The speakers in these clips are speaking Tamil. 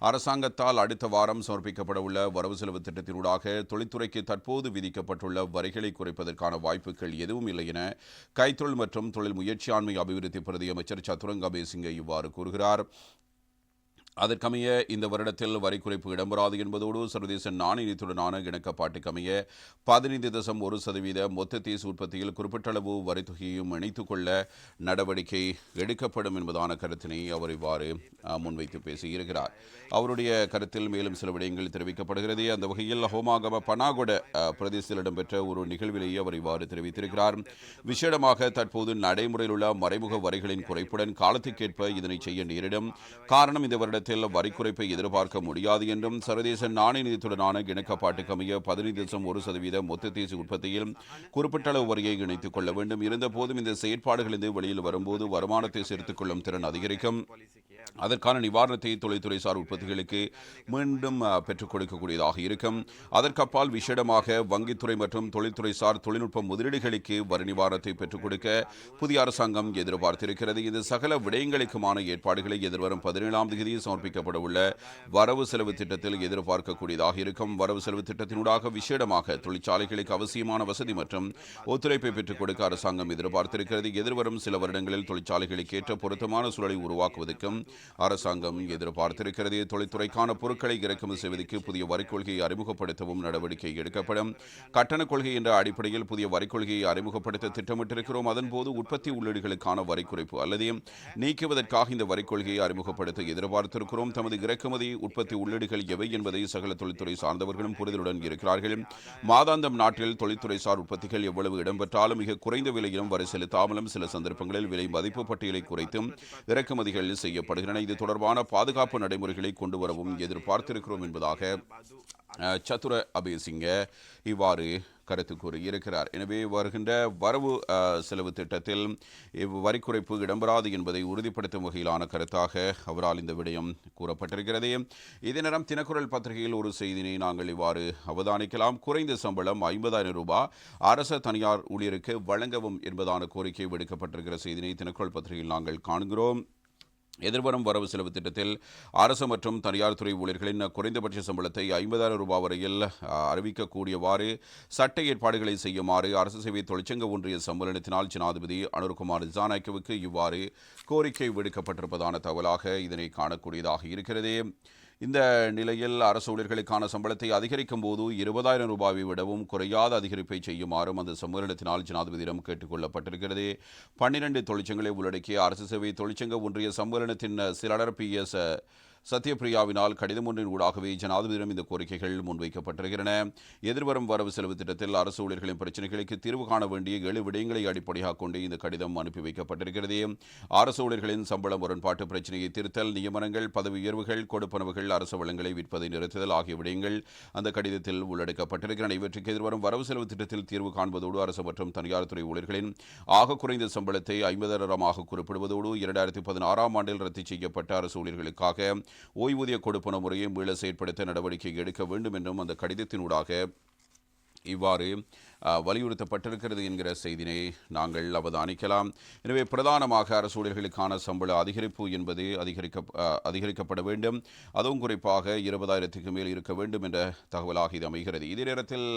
அரசாங்கத்தால் அடுத்த வாரம் சமர்ப்பிக்கப்பட உள்ள வரவு செலவு திட்டத்தினூடாக தொழில்துறைக்கு தற்போது விதிக்கப்பட்டுள்ள வரிகளை குறைப்பதற்கான வாய்ப்புகள் எதுவும் இல்லை என கைத்தொழில் மற்றும் தொழில் முயற்சியாண்மை அபிவிருத்தி பிரதி அமைச்சர் சதுரங்க பேசிங்க இவ்வாறு கூறுகிறார். அதற்கமைய இந்த வருடத்தில் வரி குறைப்பு இடம்பெறாது என்பதோடு சர்வதேச நாணயத்துடனான இணக்கப்பாட்டுக்கமைய பதினைந்து தசம் ஒரு சதவீத மொத்த தேச உற்பத்தியில் குறிப்பிட்டளவு வரித்தொகையையும் இணைத்துக் கொள்ள நடவடிக்கை எடுக்கப்படும் என்பதான கருத்தினை அவர் இவ்வாறு முன்வைத்து பேசியிருக்கிறார். அவருடைய கருத்தில் மேலும் சில விடயங்கள் தெரிவிக்கப்படுகிறது. அந்த வகையில் ஹோமாகம பனாகொட பிரதேசத்தில் இடம்பெற்ற ஒரு நிகழ்விலேயே அவர் இவ்வாறு தெரிவித்திருக்கிறார். விசேடமாக தற்போது நடைமுறையில் உள்ள மறைமுக வரிகளின் குறைப்புடன் காலத்துக்கேற்ப இதனை செய்ய நேரிடும். காரணம் இந்த வருடத்தில் வரி குறைப்பை எதிர்பார்க்க முடியாது என்றும் சர்வதேச நாணய நிதியத்துடனான இணக்கப்பாட்டுக்கமைய பதினைந்து தசம் ஒரு சதவீத மொத்த தேசிய உற்பத்தியில் குறிப்பிட்ட அளவு வரியை இணைத்துக் கொள்ள வேண்டும். இருந்தபோதும் இந்த செயற்பாடுகளிலிருந்து வெளியில் வரும்போது வருமானத்தை சேர்த்துக் கொள்ளும் திறன் அதிகரிக்கும். அதற்கான நிவாரணத்தை தொழில்துறை சார் உற்பத்திகளுக்கு மீண்டும் பெற்றுக் கொடுக்கக்கூடியதாக இருக்கும். அதற்கப்பால் விசேடமாக வங்கித்துறை மற்றும் தொழில்துறை சார் தொழில்நுட்ப முதலீடுகளுக்கு வரி நிவாரணத்தை பெற்றுக் கொடுக்க புதிய அரசாங்கம் எதிர்பார்த்திருக்கிறது. இது சகல விடயங்களுக்குமான ஏற்பாடுகளை எதிர்வரும் பதினேழாம் தேதி சமர்ப்பிக்கப்பட உள்ள வரவு செலவு திட்டத்தில் எதிர்பார்க்கக்கூடியதாக இருக்கும். வரவு செலவு திட்டத்தினூடாக விசேடமாக தொழிற்சாலைகளுக்கு அவசியமான வசதி மற்றும் ஒத்துழைப்பை பெற்றுக் கொடுக்க அரசாங்கம் எதிர்பார்த்திருக்கிறது. எதிர்வரும் சில வருடங்களில் தொழிற்சாலைகளுக்கு ஏற்ற பொருத்தமான சூழலை உருவாக்குவதற்கும் அரசாங்கம் எதிர்பார்த்திருக்கிறது. தொழில்துறைக்கான பொருட்களை இறக்குமதி செய்வதற்கு புதிய வரிக் கொள்கையை அறிமுகப்படுத்தவும் நடவடிக்கை எடுக்கப்படும். கட்டணக் கொள்கை என்ற அடிப்படையில் புதிய வரிக் கொள்கையை அறிமுகப்படுத்த திட்டமிட்டிருக்கிறோம். அதன்போது உற்பத்தி உள்ளீடுகளுக்கான வரி குறைப்பு அல்லது நீக்குவதற்காக இந்த வரிக் கொள்கையை அறிமுகப்படுத்த எதிர்பார்த்திருக்கிறோம். தமது இறக்குமதி உற்பத்தி உள்ளீடுகள் எவை என்பதை சகல தொழில்துறை சார்ந்தவர்களும் புரிதலுடன் இருக்கிறார்கள். மாதாந்தம் நாட்டில் தொழில்துறை சார் உற்பத்திகள் எவ்வளவு இடம்பெற்றாலும் மிக குறைந்த விலையிலும் வரி செலுத்தாமலும் சில சந்தர்ப்பங்களில் விலை மதிப்பு பட்டியலை குறைத்தும் இறக்குமதிகள் செய்யப்படுகிறது. என இது தொடர்பான பாதுகாப்பு நடைமுறைகளை கொண்டு வரவும் எதிர்பார்த்திருக்கிறோம் என்பதாக அஹ், சதுர அபேசிங்க இவ்வாறு கருத்து கூறியிருக்கிறார். எனவே வருகின்ற வரவு செலவு திட்டத்தில் இவ் வரி குறைப்பு இடம்பெறாது என்பதை உறுதிப்படுத்தும் வகையிலான கருத்தாக அவரால் இந்த விடயம் கூறப்பட்டிருக்கிறது. இதே நேரம் தினக்குரல் பத்திரிகையில் ஒரு செய்தியினை நாங்கள் இவ்வாறு அவதானிக்கலாம். குறைந்த சம்பளம் ஐம்பதாயிரம் ரூபாய் அரச தனியார் ஊழியருக்கு வழங்கவும் என்பதான கோரிக்கை விடுக்கப்பட்டிருக்கிற செய்தியினை தினக்குரல் பத்திரிகையில் நாங்கள் காண்கிறோம். எதிர்வரும் வரவு செலவு திட்டத்தில் அரசு மற்றும் தனியார் துறை ஊழியர்களின் குறைந்தபட்ச சம்பளத்தை ஐம்பதாயிரம் ரூபாய் வரையில் அறிவிக்கக்கூடியவாறு சட்ட ஏற்பாடுகளை செய்யுமாறு அரசு சேவை தொழிற்சங்க ஒன்றிய சம்மேளனத்தினால் ஜனாதிபதி அனுர்குமார் ஜானாய்க்குவுக்கு இவ்வாறு கோரிக்கை விடுக்கப்பட்டிருப்பதான தகவலாக இதனை காணக்கூடியதாக இருக்கிறது. இந்த நிலையில் அரசு ஊழியர்களுக்கான சம்பளத்தை அதிகரிக்கும் போது இருபதாயிரம் ரூபாயை விடவும் குறையாத அதிகரிப்பை செய்யுமாறும் அந்த சம்மேளனத்தினால் ஜனாதிபதியிடம் கேட்டுக்கொள்ளப்பட்டிருக்கிறது பன்னிரண்டு தொழிற்சங்களை உள்ளடக்கிய அரசு சேவை தொழிற்சங்க ஒன்றிய சம்மேளனத்தின் சிலடர் பி எஸ் சத்யபிரியாவினால் கடிதம் ஒன்றின் ஊடாகவே ஜனாதிபதியிடம் இந்த கோரிக்கைகள் முன்வைக்கப்பட்டிருக்கின்றன. எதிர்வரும் வரவு செலவு திட்டத்தில் அரசு ஊழியர்களின் பிரச்சினைகளுக்கு தீர்வு காண வேண்டிய ஏழு விடயங்களை அடிப்படையாக கொண்டு இந்த கடிதம் அனுப்பி வைக்கப்பட்டிருக்கிறது. அரசு ஊழியர்களின் சம்பள முரண்பாட்டு பிரச்சினையை திருத்தல் நியமனங்கள் பதவி உயர்வுகள் கொடுப்பனவுகள் அரசு வளங்களை விற்பதை நிறுத்துதல் ஆகிய விடயங்கள் அந்த கடிதத்தில் உள்ளடக்கப்பட்டிருக்கின்றன. இவற்றுக்கு எதிர்வரும் வரவு செலவு திட்டத்தில் தீர்வு காண்பதோடு அரசு மற்றும் தனியார் துறை ஊழியர்களின் ஆக குறைந்த சம்பளத்தை ஐம்பதாயிரமாக குறிப்பிடுவதோடு இரண்டாயிரத்தி பதினாறாம் ஆண்டில் ரத்து செய்யப்பட்ட அரசு ஊழியர்களுக்காக ஓய்வூதிய கொடுப்பன முறையை மீள செயற்படுத்த நடவடிக்கை எடுக்க வேண்டும் என்றும் அந்த கடிதத்தினூடாக இவ்வாறு வலியுறுத்தப்பட்டிருக்கிறது என்கிற செய்தினை நாங்கள் அவதானிக்கலாம். எனவே பிரதானமாக அரசு ஊழியர்களுக்கான சம்பள அதிகரிப்பு என்பது அதிகரிக்க அதிகரிக்கப்பட வேண்டும். அதுவும் குறிப்பாக இருபதாயிரத்துக்கு மேல் இருக்க வேண்டும் என்ற தகவலாக இது அமைகிறது. இதே நேரத்தில்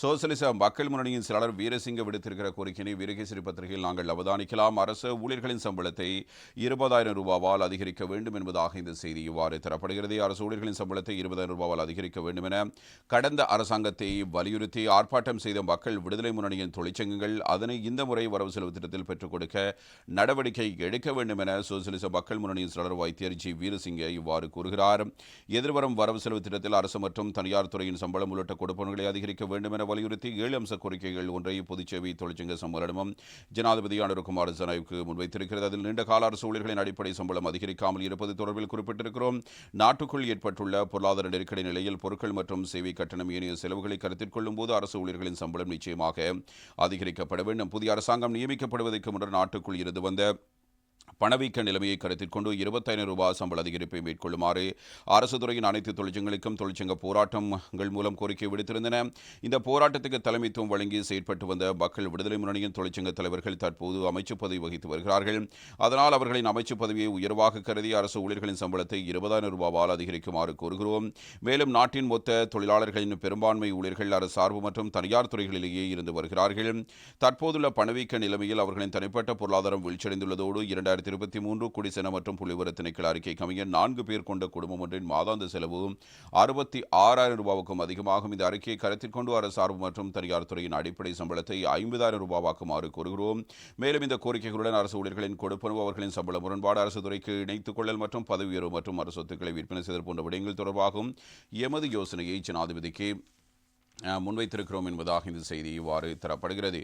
சோசியலிச சோசலிச மக்கள் முன்னணியின் செயலாளர் வீரசிங்க விடுத்திருக்கிற கோரிக்கையினை வீரகேசரி பத்திரிகையில் நாங்கள் அவதானிக்கலாம். அரசு ஊழியர்களின் சம்பளத்தை இருபதாயிரம் ரூபாவால் அதிகரிக்க வேண்டும் என்பதாக இந்த செய்தி இவ்வாறு தரப்படுகிறது. அரசு ஊழியர்களின் சம்பளத்தை இருபதாயிரம் ரூபாவால் அதிகரிக்க வேண்டும் என கடந்த அரசாங்கத்தை வலியுறுத்தி ஆர்ப்பாட்டம் செய்த மக்கள் விடுதலை முன்னணியின் தொழிற்சங்கங்கள் அதனை இந்த முறை வரவு செலவு திட்டத்தில் பெற்றுக் கொடுக்க நடவடிக்கை எடுக்க வேண்டும் என சோசியலிச மக்கள் முன்னணியின் செயலாளர் வைத்தியர் ஜி. வீரசிங்க இவ்வாறு கூறுகிறார். எதிர்வரும் வரவு செலவு திட்டத்தில் அரசு மற்றும் தனியார் துறையின் சம்பளம் உள்ளிட்ட கொடுப்பனங்களை அதிகரிக்க வேண்டும் என வலியுறுத்தி ஏழு அம்ச கோரிக்கைகள் ஒன்றை பொதுச்சேவை தொழிற்சங்க சம்மேளனமும் ஜனாதிபதி அனுருகுமார் ஜனாய்க்கு முன்வைத்திருக்கிறது. அதில் நீண்ட கால அரசு ஊழியர்களின் அடிப்படை சம்பளம் அதிகரிக்காமல் இருப்பது தொடர்பில் குறிப்பிட்டிருக்கிறோம். நாட்டுக்குள் ஏற்பட்டுள்ள பொருளாதார நெருக்கடி நிலையில் பொருட்கள் மற்றும் சேவை கட்டணம் ஏனைய செலவுகளை கருத்தில் கொள்ளும்போது அரசு ஊழியர்களின் சம்பளம் நிச்சயமாக அதிகரிக்கப்பட வேண்டும். புதிய அரசாங்கம் நியமிக்கப்படுவதற்கு முன்னர் நாட்டுக்குள் இருந்து வந்த பணவீக்க நிலைமையை கருத்தில் கொண்டு இருபத்தாயிரம் ரூபாய் சம்பள அதிகரிப்பை மேற்கொள்ளுமாறு அரசு துறையின் அனைத்து தொழிற்சங்கங்களுக்கும் தொழிற்சங்க போராட்டங்கள் மூலம் கோரிக்கை விடுத்திருந்தன. இந்த போராட்டத்துக்கு தலைமைத்துவம் வழங்கி செயற்பட்டு வந்த மக்கள் விடுதலை முன்னணியின் தொழிற்சங்க தலைவர்கள் தற்போது அமைச்சு பதவி வகித்து வருகிறார்கள். அதனால் அவர்களின் அமைச்சு பதவியை உயர்வாக கருதி அரசு ஊழியர்களின் சம்பளத்தை இருபதாயிரம் ரூபாவால் அதிகரிக்குமாறு கோருகிறோம். மேலும் நாட்டின் மொத்த தொழிலாளர்களின் பெரும்பான்மை ஊழியர்கள் அரசு சார்பு மற்றும் தனியார் துறைகளிலேயே இருந்து வருகிறார்கள். தற்போதுள்ள பணவீக்க நிலைமையில் அவர்களின் தனிப்பட்ட பொருளாதாரம் வீழ்ச்சியடைந்துள்ளதோடு இரண்டாயிரத்தி இருபத்தி மூன்று குடிசென மற்றும் புலிவர திணைக்கள அறிக்கை கவிஞர் நான்கு பேர் கொண்ட குடும்பம் ஒன்றின் மாதாந்த செலவு அறுபத்தி ஆறாயிரம் ரூபாவுக்கும் அதிகமாகும். இந்த அறிக்கையை கருத்தில் கொண்டு அரசு சார்பு மற்றும் தனியார் துறையின் அடிப்படை சம்பளத்தை ஐம்பதாயிரம் ரூபாவாக்குமாறு கோருகிறோம். மேலும் இந்த கோரிக்கைகளுடன் அரசு ஊழியர்களின் கொடுப்பனவு அவர்களின் சம்பள முரண்பாடு அரசு துறைக்கு இணைத்துக் கொள்ளல் மற்றும் பதவி உயர்வு மற்றும் அரசு சொத்துக்களை விற்பனை செய்தல் போன்ற விடயங்கள் தொடர்பாகும். எமது யோசனையை ஜனாதிபதிக்கு முன்வைத்திருக்கிறோம் என்பதாக இந்த செய்தி இவ்வாறு தரப்படுகிறது.